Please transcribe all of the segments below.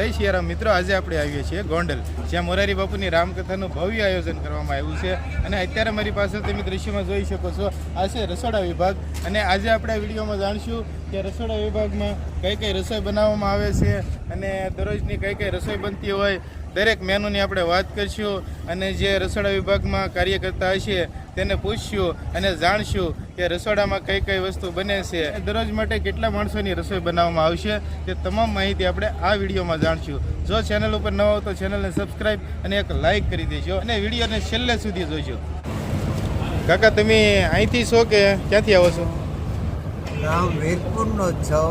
જય સિયારામ મિત્રો, આજે આપણે આવીએ છીએ ગોંડલ, જ્યાં મોરારી બાપુની રામકથાનું ભવ્ય આયોજન કરવામાં આવ્યું છે. અને અત્યારે મારી પાસે તમે દ્રશ્યમાં જોઈ શકો છો, આ છે રસોડા વિભાગ. અને આજે આપણે આ વિડીયોમાં જાણશું કે રસોડા વિભાગમાં કઈ કઈ રસોઈ બનાવવામાં આવે છે અને દરરોજની કઈ કઈ રસોઈ બનતી હોય દરેક મેનુની આપણે વાત કરીશું અને જે રસોડા વિભાગમાં કાર્ય કરતા હશે તેને પૂછશું અને જાણશું કે રસોડામાં કઈ કઈ વસ્તુ બને છે. દરરોજ માટે કેટલા માણસોની રસોઈ બનાવવામાં આવશે તે તમામ માહિતી આપણે આ વિડીયોમાં જાણશું. જો ચેનલ ઉપર ન હો તો ચેનલને સબસ્ક્રાઈબ અને એક લાઇક કરી દેજો અને વિડીયોને છેલ્લે સુધી જોજો. કાકા તમે અહીંથી છો કે ક્યાંથી આવો છો? ગામ વીરપુરનો છો.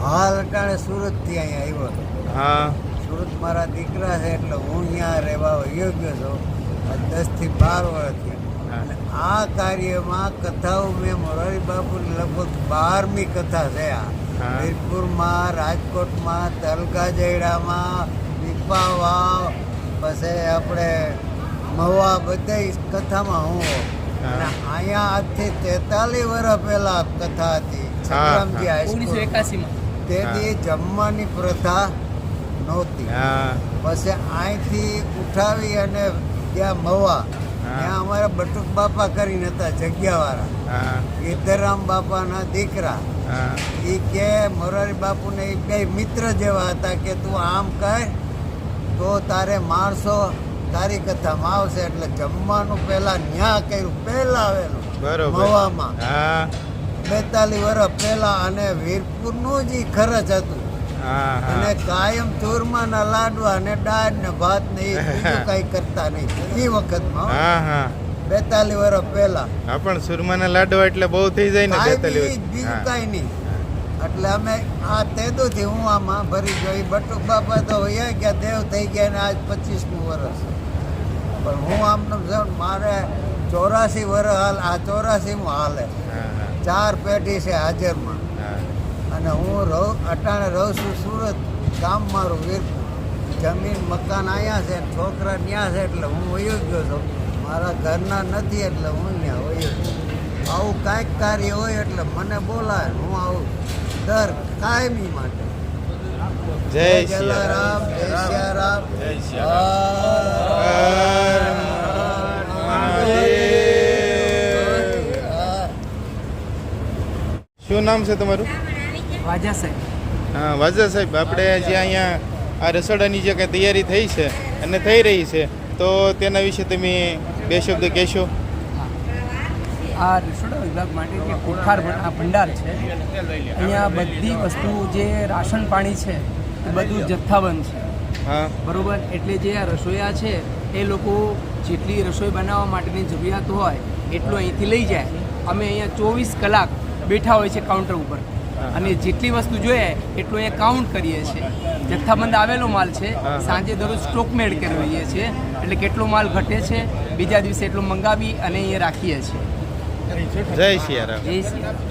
હાલ અટાણે સુરતથી અહીંયા આવ્યો. હા. સુરત મારા દીકરા છે એટલે હું અહીંયા રહેવા યોગ્ય છું. આ દસથી બાર વર્ષથી. અને આ કાર્યમાં કથાઓ મેં મોરારી બાપુની લગભગ બારમી કથા છે આ. વીરપુરમાં રાજકોટમાં તલકા જયડામાં દીપા પછી આપણે મવા બધા કથામાં હું અને અહીંયા આજથી તેતાલીસ વર્ષ પહેલા કથા હતી. સંગ્રામજી હાઈસ્કૂલ. એકાસીમાં તેથી જમવાની પ્રથા નહોતી. પછી અહીંથી ઉઠાવી અને ત્યાં મવા. ત્યાં અમારા બટુક બાપા કરીને હતા જગ્યાવાળા. હા. ગીધરામ બાપાના દીકરા. એ કે મોરારી બાપુને એ બે મિત્ર જેવા હતા કે તું આમ કર તો તારે માણસો તારી કથામાં આવશે. એટલે જમવાનું પહેલા ન્યા કર્યું પહેલા આવેલું મવામાં. બેતાલીસ વર્ષ પહેલા અને વીરપુરનું જ ખરચ હતું. અને કાયમ કાયમ ચૂરમાના લાડવા ને દાળ ને ભાત ને એ બીજું કઈ કરતા નહીં. એ વખતમાં હા. હા બેતાલીસ વર્ષ પહેલા. હા પણ સુરમાના લાડવા એટલે બહુ થઈ જાય ને બેતાલી વર્ષ બીજું કઈ નહીં. એટલે અમે આ તેદુથી હું આમાં ભરી જોઈ બટુક બાપા તો વયા ગયા દેવ થઈ ગયા ને આજ પચીસમું વર્ષ પણ હું આમને જાઉં મારે ચોરાસી વર્ષ હાલ આ ચોરાસીમું હાલે. ચાર પેઢી છે હાજરમાં. અને હું રહું અટાણે રહું છું સુરત ગામ મારું વીરપુર. જમીન મકાન અહીંયા છે છોકરા ત્યાં છે એટલે હું વયો ગયો છું. મારા ઘરના નથી એટલે હું ત્યાં વયો છું. આવું કાંઈક કાર્ય હોય એટલે મને બોલાય હું આવું દર કાયમી માટે. જય જલારામ જય સિયારામ જય સિયારામ શું નામ છે તમારું? વાજા સાહેબ. હા વાજા સાહેબ આપણે જે અહીંયા આ રસોડાની જે કંઈ તૈયારી થઈ છે અને થઈ રહી છે તો તેના વિશે તમે બે શબ્દ કહેશો? આ રસોડા વિભાગ માટે જે કોઠાર આ ભંડાર છે અહીંયા બધી વસ્તુ જે રાશન પાણી છે એ બધું જથ્થાબંધ છે. હા. બરોબર? એટલે જે આ રસોઈયા છે એ લોકો જેટલી રસોઈ બનાવવા માટેની જરૂરિયાત હોય એટલું અહીંથી લઈ જાય. અમે અહીંયા ચોવીસ કલાક બેઠા હોય છે કાઉન્ટર ઉપર. અને જેટલી વસ્તુ જોઈએ એટલું એ કાઉન્ટ કરીએ છીએ. જથ્થાબંધ આવેલો માલ છે સાંજે દરરોજ સ્ટોક મેડ કરીએ છીએ. એટલે કેટલો માલ ઘટે છે બીજા દિવસે એટલો મંગાવી અને અહીંયા રાખીએ છીએ. જય સિયારામ. જય શ્રી રામ.